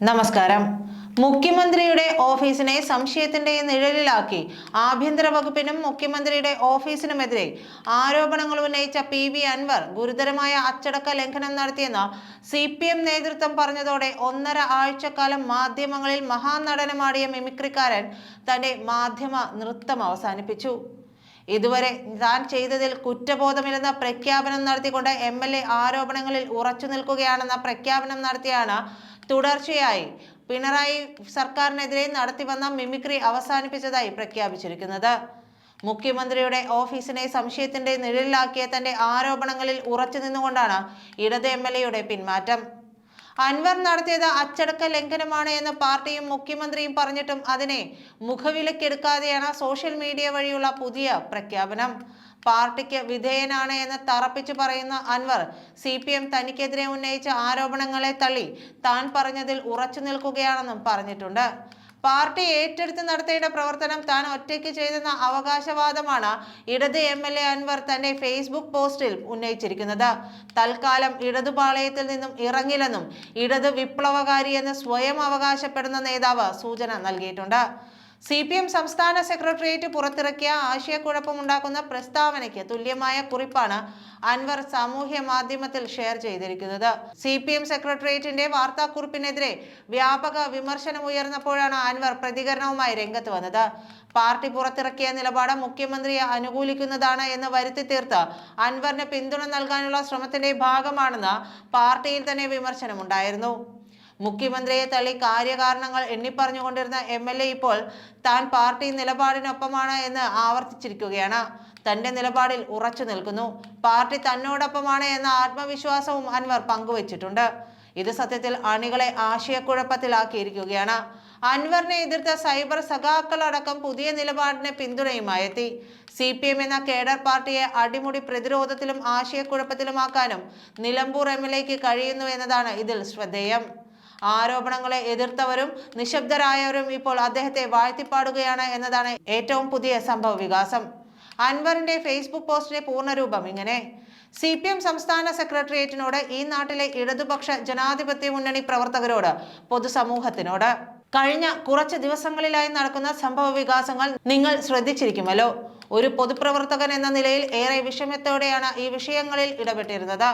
നമസ്കാരം. മുഖ്യമന്ത്രിയുടെ ഓഫീസിനെ സംശയത്തിന്റെ നിഴലിലാക്കി. ആഭ്യന്തര വകുപ്പിനും മുഖ്യമന്ത്രിയുടെ ഓഫീസിനുമെതിരെ ആരോപണങ്ങൾ ഉന്നയിച്ച പി വി അൻവർ ഗുരുതരമായ അച്ചടക്ക ലംഘനം നടത്തിയെന്ന് സി പി എം നേതൃത്വം പറഞ്ഞതോടെ ഒന്നര ആഴ്ചക്കാലം മാധ്യമങ്ങളിൽ മഹാനടനമാടിയ മിമിക്രിക്കാരൻ തന്റെ മാധ്യമ നൃത്തം അവസാനിപ്പിച്ചു. ഇതുവരെ താൻ ചെയ്തതിൽ കുറ്റബോധമില്ലെന്ന പ്രഖ്യാപനം നടത്തിക്കൊണ്ട് എം എൽ എ ആരോപണങ്ങളിൽ ഉറച്ചു നിൽക്കുകയാണെന്ന പ്രഖ്യാപനം നടത്തിയാണ് തുടർച്ചയായി പിണറായി സർക്കാരിനെതിരെ നടത്തിവന്ന മിമിക്രി അവസാനിപ്പിച്ചതായി പ്രഖ്യാപിച്ചിരിക്കുന്നത്. മുഖ്യമന്ത്രിയുടെ ഓഫീസിനെ സംശയത്തിന്റെ നിഴലിലാക്കിയ തന്റെ ആരോപണങ്ങളിൽ ഉറച്ചു നിന്നുകൊണ്ടാണ് ഇടത് എം പിന്മാറ്റം. അൻവർ നടത്തിയത് അച്ചടക്ക ലംഘനമാണ് എന്ന് പാർട്ടിയും മുഖ്യമന്ത്രിയും പറഞ്ഞിട്ടും അതിനെ മുഖവിലക്കെടുക്കാതെയാണ് സോഷ്യൽ മീഡിയ വഴിയുള്ള പുതിയ പ്രഖ്യാപനം. പാർട്ടിക്ക് വിധേയനാണ് എന്ന് തറപ്പിച്ചു പറയുന്ന അൻവർ സി പി എം തനിക്കെതിരെ ഉന്നയിച്ച ആരോപണങ്ങളെ തള്ളി താൻ പറഞ്ഞതിൽ ഉറച്ചു നിൽക്കുകയാണെന്നും പറഞ്ഞിട്ടുണ്ട്. പാർട്ടി ഏറ്റെടുത്ത് നടത്തേണ്ട പ്രവർത്തനം താൻ ഒറ്റയ്ക്ക് ചെയ്തെന്ന അവകാശവാദമാണ് ഇടത് എം എൽ എ അൻവർ തന്റെ ഫേസ്ബുക്ക് പോസ്റ്റിൽ ഉന്നയിച്ചിരിക്കുന്നത്. തൽക്കാലം ഇടതുപാളയത്തിൽ നിന്നും ഇറങ്ങില്ലെന്നും ഇടത് വിപ്ലവകാരി എന്ന് സ്വയം അവകാശപ്പെടുന്ന നേതാവ് സൂചന നൽകിയിട്ടുണ്ട്. സി പി എം സംസ്ഥാന സെക്രട്ടേറിയറ്റ് പുറത്തിറക്കിയ ആശയക്കുഴപ്പമുണ്ടാക്കുന്ന പ്രസ്താവനയ്ക്ക് തുല്യമായ കുറിപ്പാണ് അൻവർ സാമൂഹ്യ മാധ്യമത്തിൽ ഷെയർ ചെയ്തിരിക്കുന്നത്. സി പി എം സെക്രട്ടേറിയറ്റിന്റെ വാർത്താക്കുറിപ്പിനെതിരെ വ്യാപക വിമർശനം ഉയർന്നപ്പോഴാണ് അൻവർ പ്രതികരണവുമായി രംഗത്ത് വന്നത്. പാർട്ടി പുറത്തിറക്കിയ നിലപാട് മുഖ്യമന്ത്രിയെ അനുകൂലിക്കുന്നതാണ് എന്ന് വരുത്തി തീർത്ത് അൻവറിന് പിന്തുണ നൽകാനുള്ള ശ്രമത്തിന്റെ ഭാഗമാണെന്ന് പാർട്ടിയിൽ തന്നെ വിമർശനമുണ്ടായിരുന്നു. മുഖ്യമന്ത്രിയെ തള്ളി കാര്യകാരണങ്ങൾ എണ്ണിപ്പറഞ്ഞുകൊണ്ടിരുന്ന എം എൽ എ ഇപ്പോൾ താൻ പാർട്ടി നിലപാടിനൊപ്പമാണ് എന്ന് ആവർത്തിച്ചിരിക്കുകയാണ്. തന്റെ നിലപാടിൽ ഉറച്ചു നിൽക്കുന്നു. പാർട്ടി തന്നോടൊപ്പമാണ് എന്ന ആത്മവിശ്വാസവും അൻവർ പങ്കുവച്ചിട്ടുണ്ട്. ഇത് സത്യത്തിൽ അണികളെ ആശയക്കുഴപ്പത്തിലാക്കിയിരിക്കുകയാണ്. അൻവറിനെ എതിർത്ത സൈബർ സഖാക്കളടക്കം പുതിയ നിലപാടിന് പിന്തുണയുമായെത്തി. സി പി എം എന്ന കേഡർ പാർട്ടിയെ അടിമുടി പ്രതിരോധത്തിലും ആശയക്കുഴപ്പത്തിലുമാക്കാനും നിലമ്പൂർ എം എൽ എക്ക് കഴിയുന്നു എന്നതാണ് ഇതിൽ ശ്രദ്ധേയം. ആരോപണങ്ങളെ എതിർത്തവരും നിശബ്ദരായവരും ഇപ്പോൾ അദ്ദേഹത്തെ വാഴ്ത്തിപ്പാടുകയാണ് എന്നതാണ് ഏറ്റവും പുതിയ സംഭവ വികാസം. അൻവറിന്റെ ഫേസ്ബുക്ക് പോസ്റ്റിന്റെ പൂർണരൂപം ഇങ്ങനെ. സി പി എം സംസ്ഥാന സെക്രട്ടേറിയറ്റിനോട് ഈ നാട്ടിലെ ഇടതുപക്ഷ ജനാധിപത്യ മുന്നണി പ്രവർത്തകരോട് പൊതുസമൂഹത്തിനോട്. കഴിഞ്ഞ കുറച്ച് ദിവസങ്ങളിലായി നടക്കുന്ന സംഭവ വികാസങ്ങൾ നിങ്ങൾ ശ്രദ്ധിച്ചിരിക്കുമല്ലോ. ഒരു പൊതുപ്രവർത്തകൻ എന്ന നിലയിൽ ഏറെ വിഷമത്തോടെയാണ് ഈ വിഷയങ്ങളിൽ ഇടപെട്ടിരുന്നത്.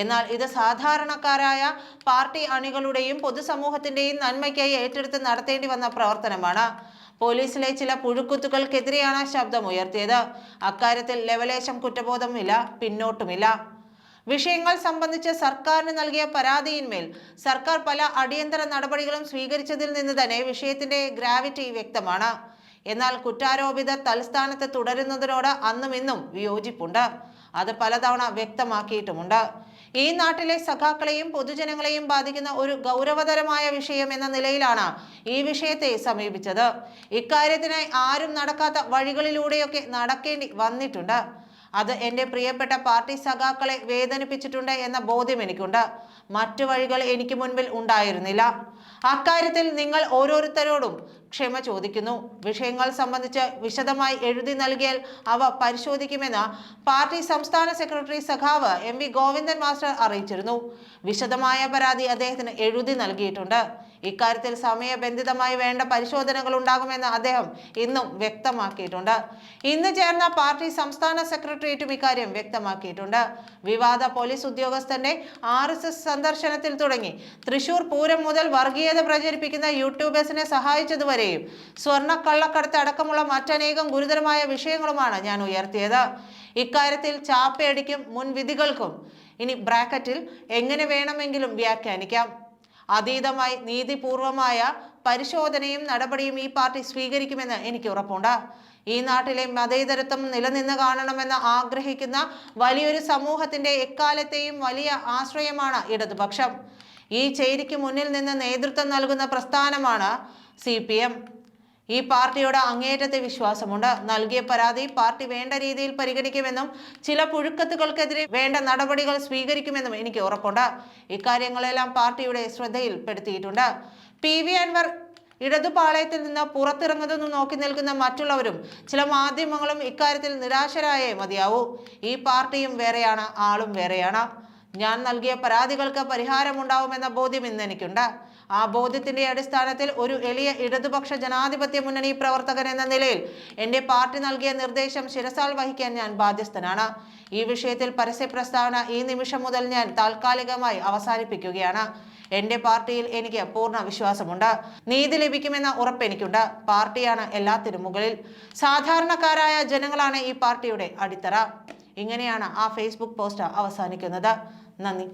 എന്നാൽ ഇത് സാധാരണക്കാരായ പാർട്ടി അണികളുടെയും പൊതുസമൂഹത്തിന്റെയും നന്മയ്ക്കായി ഏറ്റെടുത്ത് നടത്തേണ്ടി വന്ന പ്രവർത്തനമാണ്. പോലീസിലെ ചില പുഴുക്കുത്തുകൾക്കെതിരെയാണ് ശബ്ദമുയർത്തിയത് അക്കാര്യത്തിൽ ലവലേശം കുറ്റബോധമില്ല പിന്നോട്ടുമില്ല. വിഷയങ്ങൾ സംബന്ധിച്ച് സർക്കാരിന് നൽകിയ പരാതിയിന്മേൽ സർക്കാർ പല അടിയന്തര നടപടികളും സ്വീകരിച്ചതിൽ നിന്ന് തന്നെ വിഷയത്തിന്റെ ഗ്രാവിറ്റി വ്യക്തമാണ്. എന്നാൽ കുറ്റാരോപിത തൽസ്ഥാനത്ത് തുടരുന്നതിനോട് അന്നും ഇന്നും വിയോജിപ്പുണ്ട്. അത് പലതവണ വ്യക്തമാക്കിയിട്ടുമുണ്ട്. ഈ നാട്ടിലെ സഖാക്കളെയും പൊതുജനങ്ങളെയും ബാധിക്കുന്ന ഒരു ഗൗരവതരമായ വിഷയം എന്ന നിലയിലാണ് ഈ വിഷയത്തെ സമീപിച്ചത്. ഇക്കാര്യത്തിനായി ആരും നടക്കാത്ത വഴികളിലൂടെയൊക്കെ നടക്കേണ്ടി വന്നിട്ടുണ്ട്. അത് എന്റെ പ്രിയപ്പെട്ട പാർട്ടി സഖാക്കളെ വേദനിപ്പിച്ചിട്ടുണ്ട് എന്ന ബോധ്യം എനിക്കുണ്ട്. മറ്റു വഴികൾ എനിക്ക് മുൻപിൽ ഉണ്ടായിരുന്നില്ല. അക്കാര്യത്തിൽ നിങ്ങൾ ഓരോരുത്തരോടും ക്ഷമ ചോദിക്കുന്നു. വിഷയങ്ങൾ സംബന്ധിച്ച് വിശദമായി എഴുതി നൽകിയാൽ അവ പരിശോധിക്കുമെന്ന് പാർട്ടി സംസ്ഥാന സെക്രട്ടറി സഖാവ് എം വി ഗോവിന്ദൻ മാസ്റ്റർ അറിയിച്ചിരുന്നു. വിശദമായ പരാതി അദ്ദേഹത്തിന് എഴുതി നൽകിയിട്ടുണ്ട്. ഇക്കാര്യത്തിൽ സമയബന്ധിതമായി വേണ്ട പരിശോധനകൾ ഉണ്ടാകുമെന്ന് അദ്ദേഹം ഇന്നും വ്യക്തമാക്കിയിട്ടുണ്ട്. ഇന്ന് ചേർന്ന പാർട്ടി സംസ്ഥാന സെക്രട്ടേറിയറ്റും ഇക്കാര്യം വ്യക്തമാക്കിയിട്ടുണ്ട്. വിവാദ പോലീസ് ഉദ്യോഗസ്ഥന്റെ ആർ സന്ദർശനത്തിൽ തുടങ്ങി. തൃശൂർ പൂരം മുതൽ വർഗീയത പ്രചരിപ്പിക്കുന്ന യൂട്യൂബേഴ്സിനെ സഹായിച്ചതുവരെയും സ്വർണ കള്ളക്കടത്ത് അടക്കമുള്ള മറ്റനേകം ഗുരുതരമായ വിഷയങ്ങളുമാണ് ഞാൻ ഉയർത്തിയത്. ഇക്കാര്യത്തിൽ ചാപ്പയടിക്കും മുൻവിധികൾക്കും. ഇനി ബ്രാക്കറ്റിൽ എങ്ങനെ വേണമെങ്കിലും വ്യാഖ്യാനിക്കാം. അതീതമായി നീതിപൂർവമായ പരിശോധനയും നടപടിയും ഈ പാർട്ടി സ്വീകരിക്കുമെന്ന് എനിക്ക് ഉറപ്പുണ്ട്. ഈ നാട്ടിലെ മതേതരത്വം നിലനിന്ന് കാണണമെന്ന് ആഗ്രഹിക്കുന്ന വലിയൊരു സമൂഹത്തിന്റെ എക്കാലത്തെയും വലിയ ആശ്രയമാണ് ഇടതുപക്ഷം. ഈ ചേരിക്ക് മുന്നിൽ നിന്ന് നേതൃത്വം നൽകുന്ന പ്രസ്ഥാനമാണ് സി ഈ പാർട്ടിയോട് അങ്ങേയറ്റത്തെ വിശ്വാസമുണ്ട്. നൽകിയ പരാതി പാർട്ടി വേണ്ട രീതിയിൽ പരിഗണിക്കുമെന്നും ചില പുഴുക്കത്തുകൾക്കെതിരെ വേണ്ട നടപടികൾ സ്വീകരിക്കുമെന്നും എനിക്ക് ഉറപ്പുണ്ട്. ഇക്കാര്യങ്ങളെല്ലാം പാർട്ടിയുടെ ശ്രദ്ധയിൽപ്പെടുത്തിയിട്ടുണ്ട്. പി വി അൻവർ ഇടതുപാളയത്തിൽ നിന്ന് പുറത്തിറങ്ങുന്നതും നോക്കി നിൽക്കുന്ന മറ്റുള്ളവരും ചില മാധ്യമങ്ങളും ഇക്കാര്യത്തിൽ നിരാശരായേ മതിയാവൂ. ഈ പാർട്ടിയും വേറെയാണ് ആളും വേറെയാണ്. ഞാൻ നൽകിയ പരാതികൾക്ക് പരിഹാരമുണ്ടാവുമെന്ന ബോധ്യം ഇന്ന് എനിക്കുണ്ട് ആ ബോധ്യത്തിന്റെ അടിസ്ഥാനത്തിൽ ഒരു എളിയ ഇടതുപക്ഷ ജനാധിപത്യ മുന്നണി പ്രവർത്തകൻ എന്ന നിലയിൽ എന്റെ പാർട്ടി നൽകിയ നിർദ്ദേശം ശിരസാൽ വഹിക്കാൻ ഞാൻ ബാധ്യസ്ഥനാണ്. ഈ വിഷയത്തിൽ പരസ്യ പ്രസ്താവന ഈ നിമിഷം മുതൽ ഞാൻ താൽക്കാലികമായി അവസാനിപ്പിക്കുകയാണ്. എന്റെ പാർട്ടിയിൽ എനിക്ക് പൂർണ വിശ്വാസമുണ്ട്. നീതി ലഭിക്കുമെന്ന ഉറപ്പ് എനിക്കുണ്ട്. പാർട്ടിയാണ് എല്ലാത്തിനും മുകളിൽ സാധാരണക്കാരായ ജനങ്ങളാണ് ഈ പാർട്ടിയുടെ അടിത്തറ. ഇങ്ങനെയാണ് ആ ഫേസ്ബുക്ക് പോസ്റ്റ് അവസാനിക്കുന്നത്. നന്ദി.